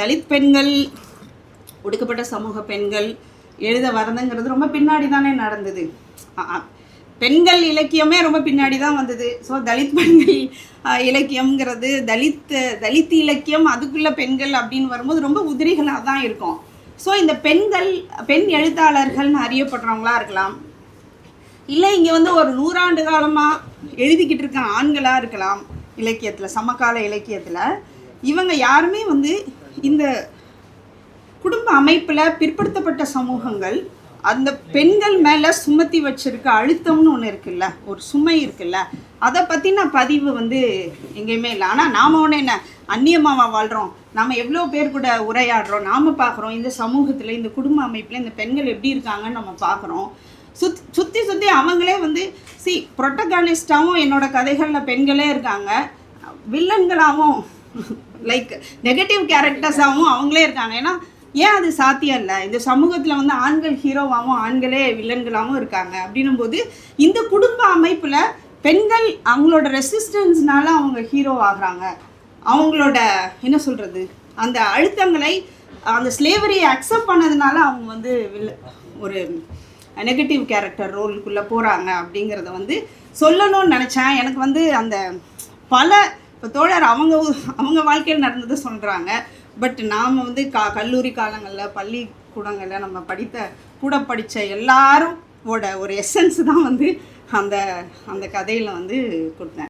தலித் பெண்கள் ஒடுக்கப்பட்ட சமூக பெண்கள் எழுத வரதுங்கிறது ரொம்ப பின்னாடி தானே நடந்தது பெண்கள் இலக்கியமே ரொம்ப பின்னாடி தான் வந்தது. ஸோ தலித் பெண்கள் இலக்கியம்ங்கிறது தலித் தலித் இலக்கியம் அதுக்குள்ள பெண்கள் அப்படின்னு வரும்போது ரொம்ப உதிரிகளாக தான் இருக்கும். ஸோ இந்த பெண்கள் பெண் எழுத்தாளர்கள்னு அறியப்படுறவங்களா இருக்கலாம். இல்லை இங்கே வந்து ஒரு நூறாண்டு காலமாக எழுதிக்கிட்டு இருக்க ஆண்களாக இருக்கலாம் இலக்கியத்தில் சமகால இலக்கியத்தில். இவங்க யாருமே வந்து இந்த குடும்ப அமைப்பில் பிற்படுத்தப்பட்ட சமூகங்கள் அந்த பெண்கள் மேலே சுமத்தி வச்சிருக்க அழுத்தம்னு ஒன்று இருக்குல்ல ஒரு சுமை இருக்குல்ல அதை பற்றின பதிவு வந்து எங்கேயுமே இல்லை. ஆனால் நாம் ஒன்று என்ன அந்நியமாவா வாழ்கிறோம் நாம் எவ்வளோ பேர் கூட உரையாடுறோம் நாம் பார்க்குறோம் இந்த சமூகத்தில் இந்த குடும்ப அமைப்பில் இந்த பெண்கள் எப்படி இருக்காங்கன்னு நம்ம பார்க்குறோம் சுத் சுற்றி சுற்றி அவங்களே வந்து சி புரொட்டகானிஸ்டாகவும் என்னோடய கதைகளில் பெண்களே இருக்காங்க வில்லன்களாகவும் லைக் நெகட்டிவ் கேரக்டர்ஸாகவும் அவங்களே இருக்காங்க. ஏன்னா ஏன் அது சாத்தியம் இல்லை? இந்த சமூகத்தில் வந்து ஆண்கள் ஹீரோவாகவும் ஆண்களே வில்லன்களாகவும் இருக்காங்க. அப்படின்னும் போது இந்த குடும்ப அமைப்பில் பெண்கள் அவங்களோட ரெசிஸ்டன்ஸ்னால அவங்க ஹீரோ ஆகுறாங்க. அவங்களோட என்ன சொல்கிறது அந்த அழுத்தங்களை அந்த ஸ்லேவரியை அக்செப்ட் பண்ணதுனால அவங்க வந்து வில்ல ஒரு நெகட்டிவ் கேரக்டர் ரோலுக்குள்ளே போகிறாங்க அப்படிங்கிறத வந்து சொல்லணும்னு நினச்சேன். எனக்கு வந்து அந்த பல இப்போ தோழர் அவங்க அவங்க வாழ்க்கையில் நடந்ததை சொல்கிறாங்க பட் நாம் வந்து கா கல்லூரி காலங்களில் பள்ளிக்கூடங்களில் நம்ம படித்த கூட படித்த எல்லாரும் ஓட ஒரு எசன்ஸ் தான் வந்து அந்த அந்த கதையில் வந்து கொடுத்தேன்.